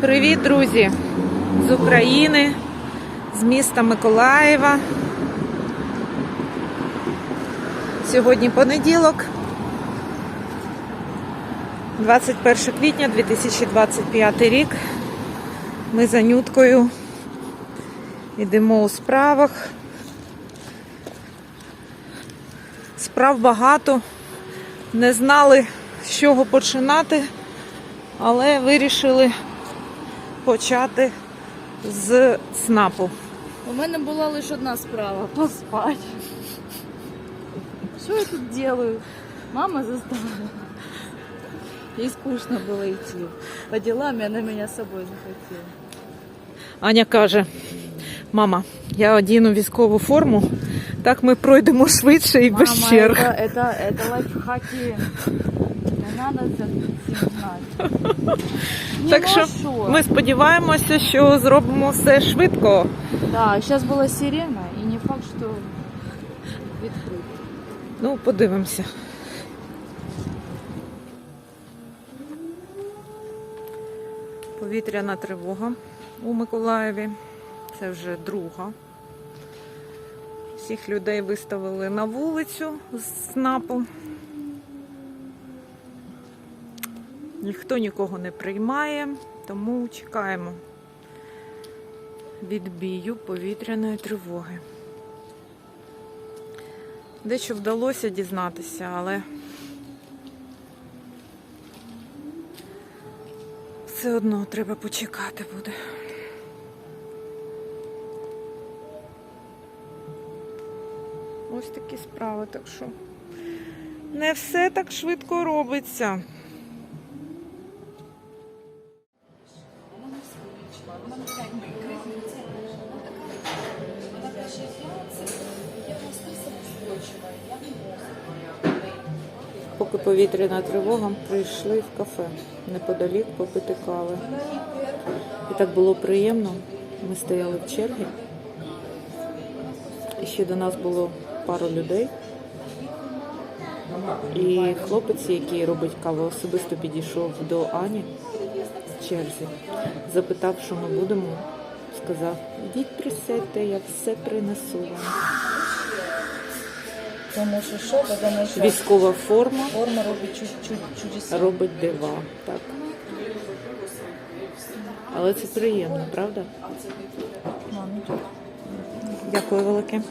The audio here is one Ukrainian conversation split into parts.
Привіт, друзі! З України, з міста Миколаєва. Сьогодні понеділок, 21 квітня 2025 рік. Ми за нюткою йдемо у справах. Справ багато. Не знали, з чого починати, але вирішили почати з СНАПу. У мене була лише одна справа поспати. Що я тут делаю? Мама заставила. Ей скучно було йти. По делам, и она меня с собой захотела. Аня каже: мама, я одіну військову форму, так ми пройдемо швидше і без Мама, черг. это, это, это лайфхаки. Надо це всім знати. Так ну, що? Ми сподіваємося, що зробимо все швидко. Да, зараз була сирена, і не факт, що відкрито. Ну, подивимося. Повітряна тривога у Миколаєві. Це вже друга. Всіх людей виставили на вулицю з СНАПу. Ніхто нікого не приймає, тому чекаємо відбію повітряної тривоги. Дещо вдалося дізнатися, але все одно треба почекати буде. Ось такі справи, так що не все так швидко робиться. Поки повітряна тривога, прийшли в кафе неподалік попити кави. І так було приємно. Ми стояли в чергі. І ще до нас було пару людей. І хлопець, який робить каву, особисто підійшов до Ані в черзі, запитав, що ми будемо. Сказав, ідіть присядьте, я все принесу вам. Тому що що, тому що Військова форма форма робить чуть-чуть чудеса. робить дива. Так. Але це приємно, правда? Дякую велике.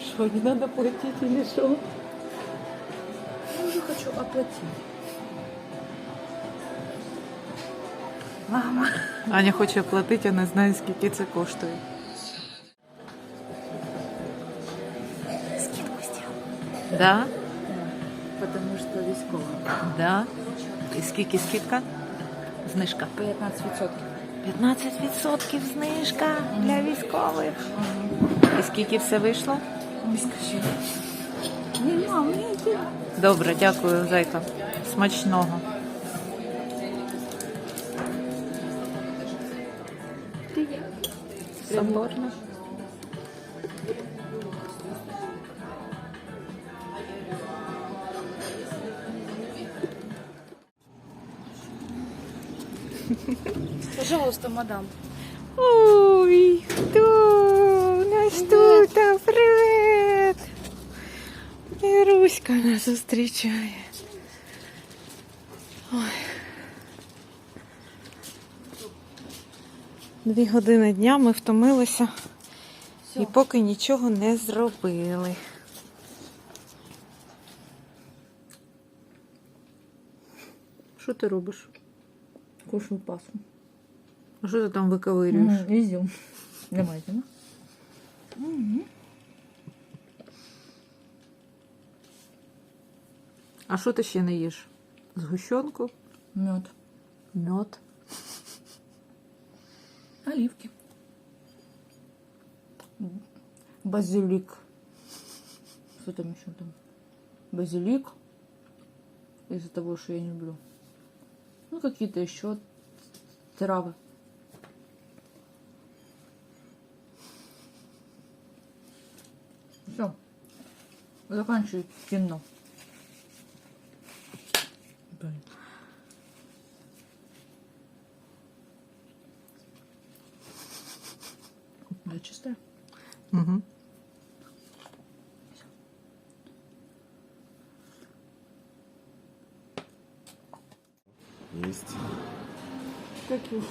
Что, не надо платить или что? Я хочу оплатить. Мама. Аня хоче оплатити, а не знає, скільки це коштує. Да? Потому что військова. Да. І скільки скидка? Знижка. 15%. 15% знижка для військових. І скільки все вийшло? Не мам. Добре, дякую, зайка. Смачного. Соборно. Пожалуйста, мадам. Ой, хто? У нас тут, а, привіт! Іруська нас зустрічає. Ой. Дві години дня ми втомилися Всё. і поки нічого не зробили. Що ти робиш? Кушаю пасу. А що ти там виковирюєш? Изюм. Давайте, ну. А що ти ще не їш? Згущенку? Мед. Мед. Оливки. Базилик. Что там еще там? Базилик. Из-за того, что я не люблю. Ну, какие-то еще травы. Все. Заканчиваю кино. Блин. Да, чистая? Угу. Есть. Какие?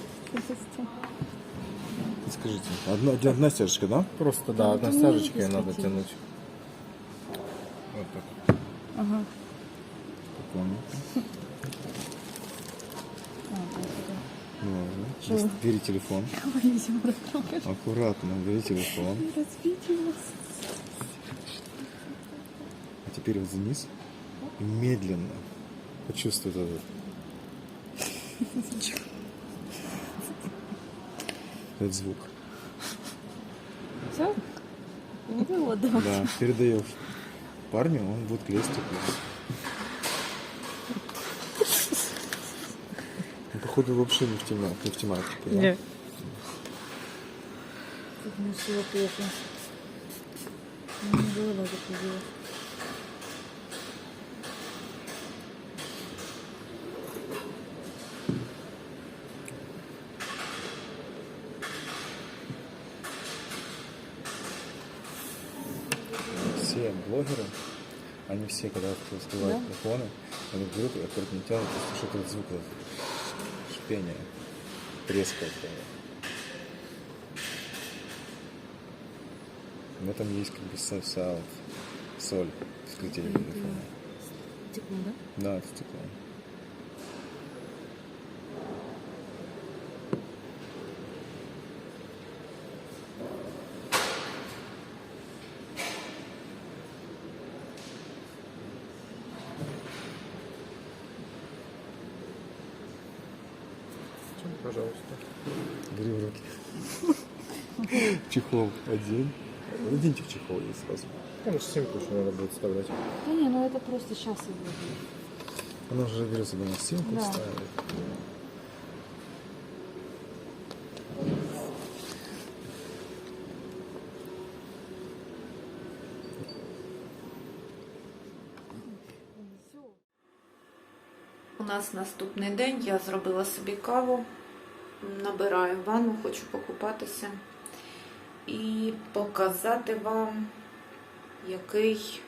Одна, одна стяжечка, да? Просто, да, одна стяжечка и надо тянуть. Вот так. Ага. Спокойно. Здесь Бери телефон. Аккуратно, бери телефон. А теперь вот вниз. И медленно. Почувствуй этот. Этот звук. Все? Вот, да. Да, передаешь парню, он будет клеить тепло. Ну, походу вообще не в тематике. Не в тематике да? Как мне всего плохо. Мне голова закружила. Все блогеры, они все, когда открывают телефоны, они берут и аккуратно тянут, просто что-то вот звук, вот, шипение, треск такого. В этом есть как бы со- саунд, соль, вскрытие телефона. Тепло, да? Да, это стекло. Пожалуйста. Бери в руки. Чехол одень. Оденьте в чехол и сразу. Там симку еще надо будет вставлять. Да не, ну это просто сейчас его. Она же берет себе на стенку Да. ставит. У нас наступний день. Я зробила собі каву, набираю ванну, хочу покупатися і показати вам, який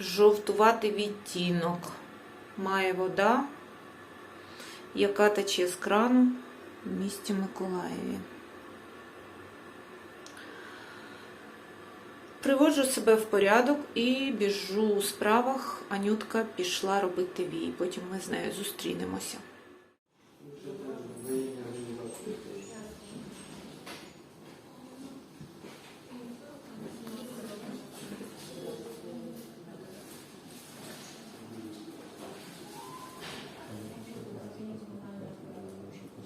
жовтуватий відтінок має вода, яка тече з крану в місті Миколаєві. Приводжу себе в порядок і біжу у справах. Анютка пішла робити вій. Потім ми з нею зустрінемося.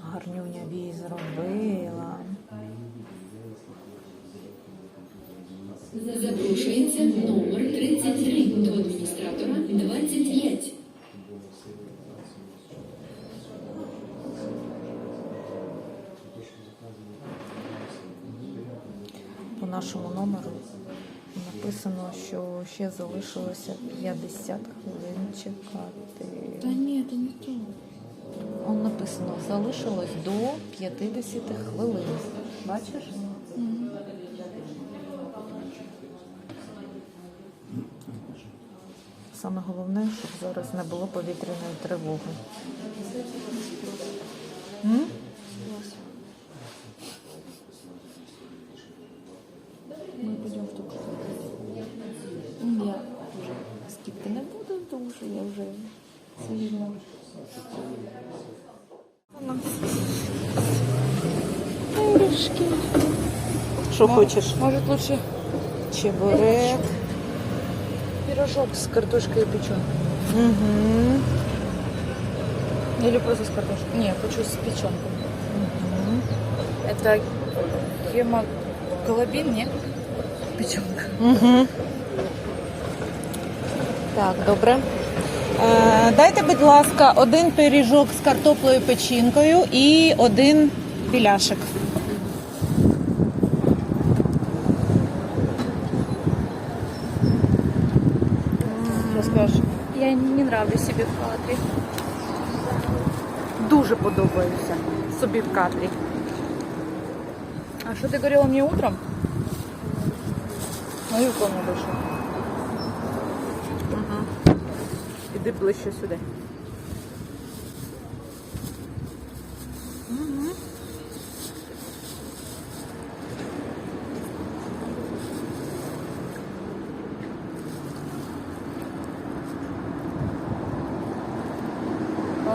Гарнюня вій зробила. Запрошується номер 33 до адміністратора 25. По нашому номеру написано, що ще залишилося 50 хвилин чекати. Да нет, это не то. Он написано, залишилось до 50 хвилин. Бачиш? Саме головне, щоб зараз не було повітряної тривоги. М? Мы пойдем в ту Я уже скидки не буду, тому що я вже сильно. Що хочеш? Может лучше Чебурек. Пирожок с картошкой и печенкой. Угу. Или просто с картошкой? Не, хочу с печенкой. Это гемоглобин, нет? Печенка. Угу. Так, добре. Е, дайте, будь ласка, один пиріжок з картоплею печінкою і один біляшик. Я не нравлюсь собі в кадрі. Дуже подобаюся собі в кадрі. А що ти говорила мені утром? Мою комнату вийшов. Іди ближче сюди.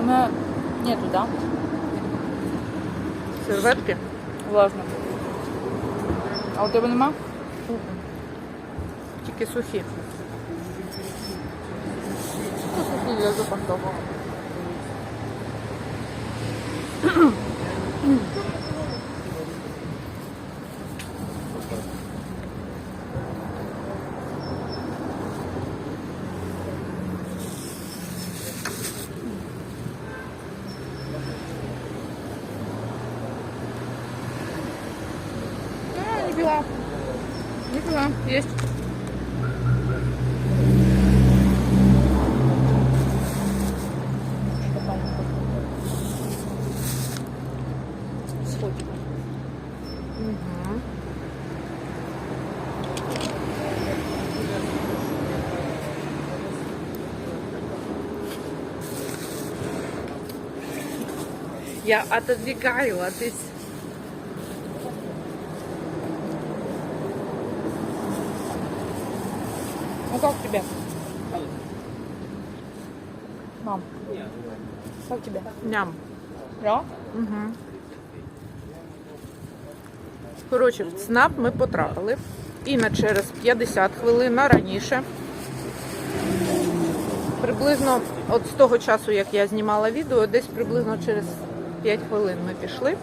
Меня нету, да? Серветки? Влажно. А у тебе нема? Тільки сухі. Сухі я запах того. А, не пила. Не пила. Есть. Сходик. Угу. Я отодвигаю, а ты... с- Ну как тебе? Мам. Как тебе? Ням. Да? Угу. Коротше, в ЦНАП ми потрапили. І на через 50 хвилин а раніше. Приблизно от з того часу, як я знімала відео, десь приблизно через 5 хвилин ми пішли.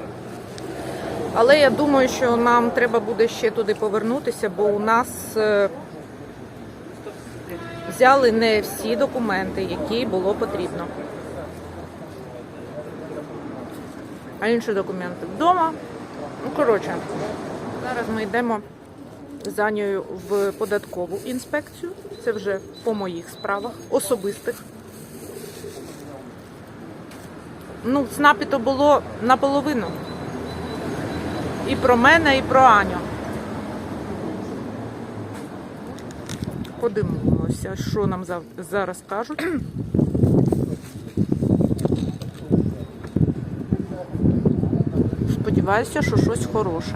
Але я думаю, що нам треба буде ще туди повернутися, бо у нас е, взяли не всі документи, які було потрібно. А інші документи вдома. Ну, коротше, зараз ми йдемо з Анією в податкову інспекцію. Це вже по моїх справах, особистих. Ну, в то було наполовину. І про мене, і про Аню. Подивимося, що нам зараз кажуть. Сподіваюся, що щось хороше.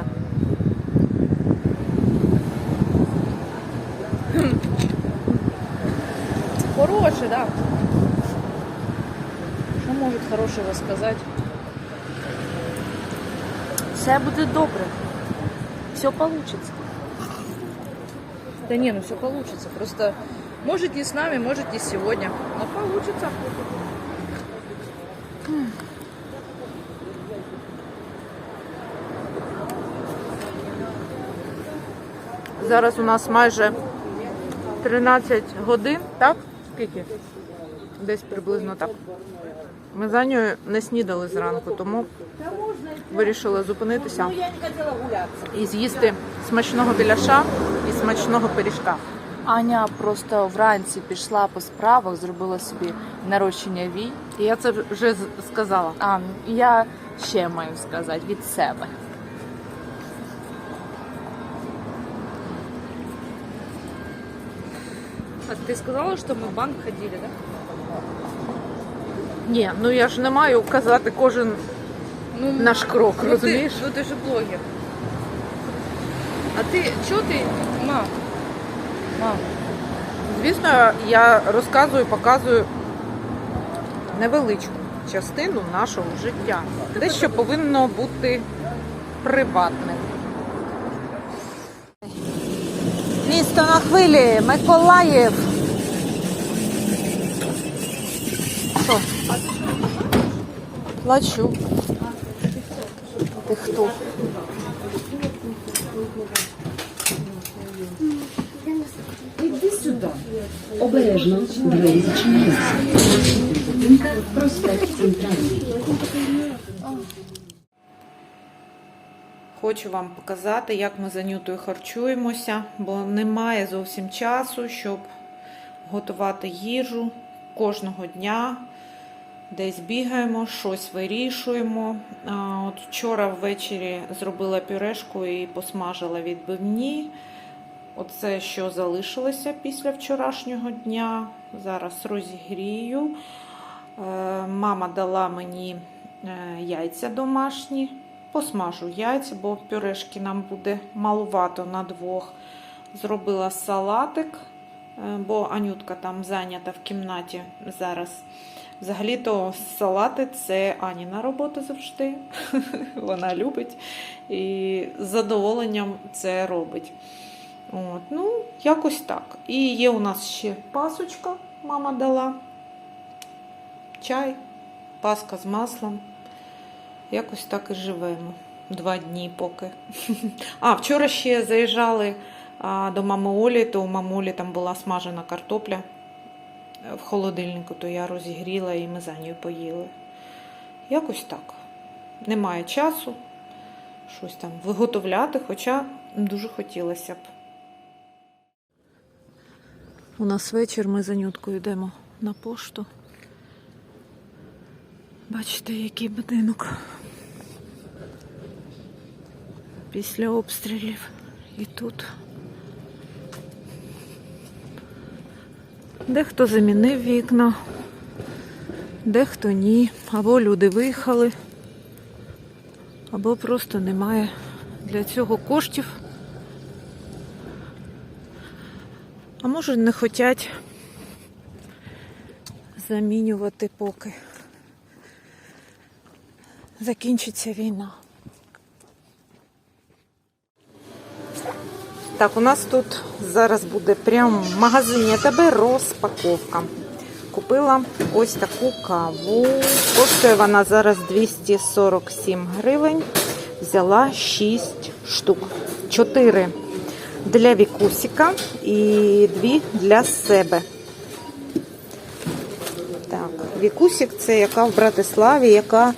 Хороший, да. Что может хорошего сказать? Все буде добре. Все получится. Да не, ну все получится. Просто может не с нами, может не сегодня. Но получится. Зараз у нас майже 13 годин, так? Скільки? Десь приблизно так. Ми за нею не снідали зранку, тому вирішили зупинитися і з'їсти смачного біляша і смачного пиріжка. Аня просто вранці пішла по справах, зробила собі нарощення вій. І я це вже сказала. А я ще маю сказати від себе. А ты сказала, что мы в банк ходили, да? Ні, ну я ж не маю казати кожен Ну, наш крок, ну розумієш? Ты, ну ты же блогер. А ты, что ты, мам? Мам, Звісно, я розказую, показую невеличку частину нашого життя. Те, що повинно бути приватним. Місто на хвилі, Миколаїв. Що? Плачу. Ти хто? Обережно двері зачиняються. Проспект Центральний. Хочу вам показати, як ми з Анютою харчуємося, бо немає зовсім часу, щоб готувати їжу кожного дня. десь бігаємо, щось вирішуємо. От вчора ввечері зробила пюрешку і посмажила відбивні. Оце, що залишилося після вчорашнього дня. Зараз розігрію. Е, Мама дала мені е, яйця домашні. Посмажу яйця, бо пюрешки нам буде малувато на двох. Зробила салатик, е, бо Анютка там зайнята в кімнаті зараз. Взагалі-то салати це Аніна робота завжди. Вона любить і з задоволенням це робить. От, ну, якось так. І є у нас ще пасочка, мама дала. Чай, паска з маслом. Якось так і живемо. Два дні поки. А, вчора ще заїжджали до мами Олі, то у мамулі там була смажена картопля в холодильнику, то я розігріла і ми за нею поїли. Якось так. Немає часу щось там виготовляти, хоча дуже хотілося б. У нас вечір, ми за нюткою йдемо на пошту. Бачите, який будинок. Після обстрілів. І тут. Дехто замінив вікна, дехто ні. Або люди виїхали, або просто немає для цього коштів. А може не хочуть замінювати поки закінчиться війна. Так, у нас тут зараз буде прямо в магазині ТБ розпаковка. Купила ось таку каву. Коштує вона зараз 247 гривень. Взяла 6 штук. 4 для Вікусіка і 2 для себе. Так, Вікусік це яка в Братиславі, яка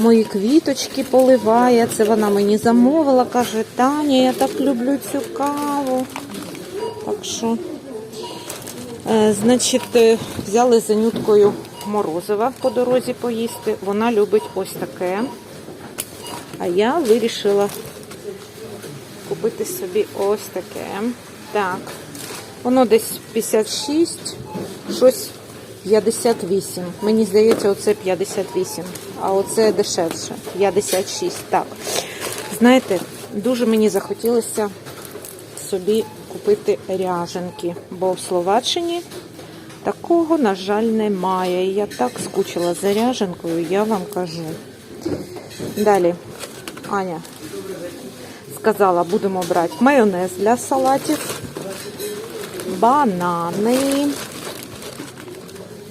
мої квіточки поливає. Це вона мені замовила, каже, Таня, я так люблю цю каву. Так що, е, значить, е, взяли за нюткою морозива по дорозі поїсти. Вона любить ось таке. А я вирішила купити собі ось таке. Так. Воно десь 56, щось 58. Мені здається, оце 58, а оце дешевше. 56. Так. Знаєте, дуже мені захотілося собі купити ряженки, бо в Словаччині такого, на жаль, немає. І я так скучила за ряженкою, я вам кажу. Далі, Аня сказала, будемо брати майонез для салатів, банани.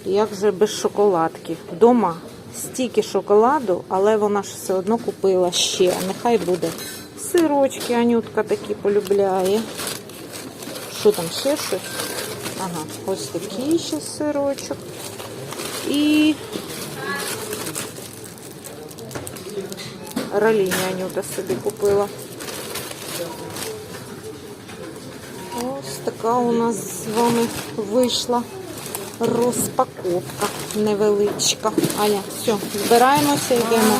Як же без шоколадки? Вдома стільки шоколаду, але вона ж все одно купила ще. Нехай буде. Сирочки Анютка такі полюбляє. Що там ще щось? Ага, ось такий ще сирочок. І роліні Анюта собі купила. Ось така у нас з вами вийшла розпаковка невеличка. Аня, все, збираємося, йдемо.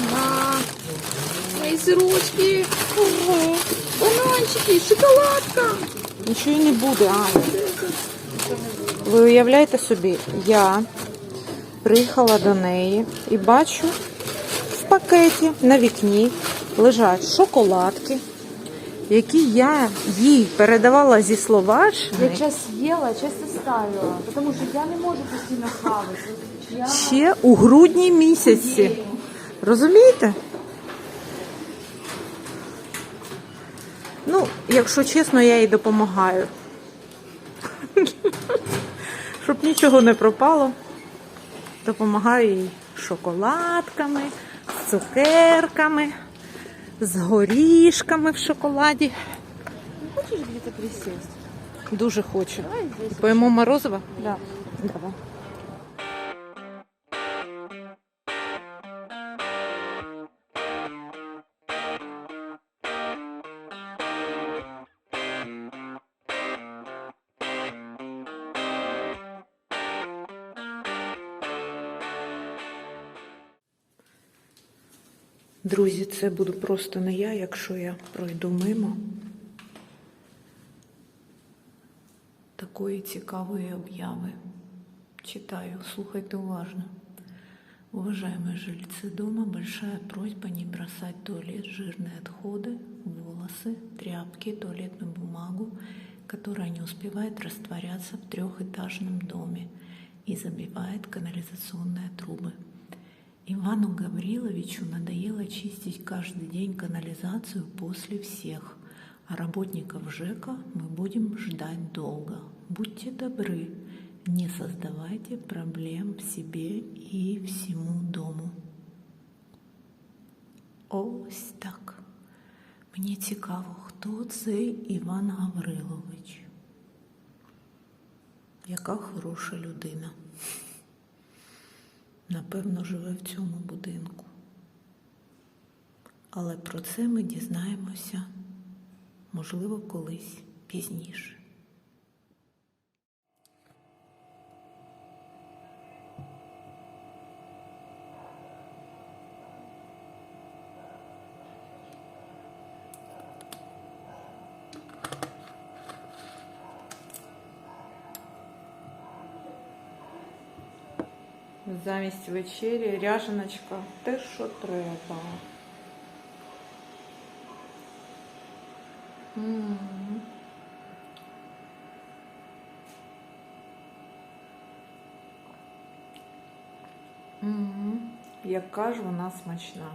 Мои сырочки, ого, бананчики, шоколадка. Нічого і не буде, Аня. Ви уявляєте собі, я приїхала до неї і бачу в пакеті на вікні лежать шоколадки, які я їй передавала зі Словаччини. Я час ела, часто ставила, потому что я не можу постійно хавати. Я... ще у грудні місяці. Розумієте? Ну, якщо чесно, я їй допомагаю. Щоб нічого не пропало. Допомагаю їй шоколадками, з цукерками, з горішками в шоколаді. Хочеш где-то присесть? Дуже хочу. Поїмо морозиво? Да. Давай. Друзі, це буду просто не я, якщо я пройду мимо такої цікавої обяви. Читаю, слухайте уважно. Уважаемые жильцы дома, большая просьба не бросать в туалет жирные отходы, волосы, тряпки, туалетную бумагу, которая не успевает растворяться в трехэтажном доме и забивает канализационные трубы. Ивану Гавриловичу надоело чистить каждый день канализацию после всех, а работников ЖЭКа мы будем ждать долго. Будьте добры, не создавайте проблем себе и всему дому. Ось так. Мені цікаво, хто цей Іван Гаврилович. Яка хороша людина. Напевно, живе в цьому будинку. Але про це ми дізнаємося, можливо, колись пізніше. Замість вечері ряженочка те, що треба. М. М. Яка ж вона смачна.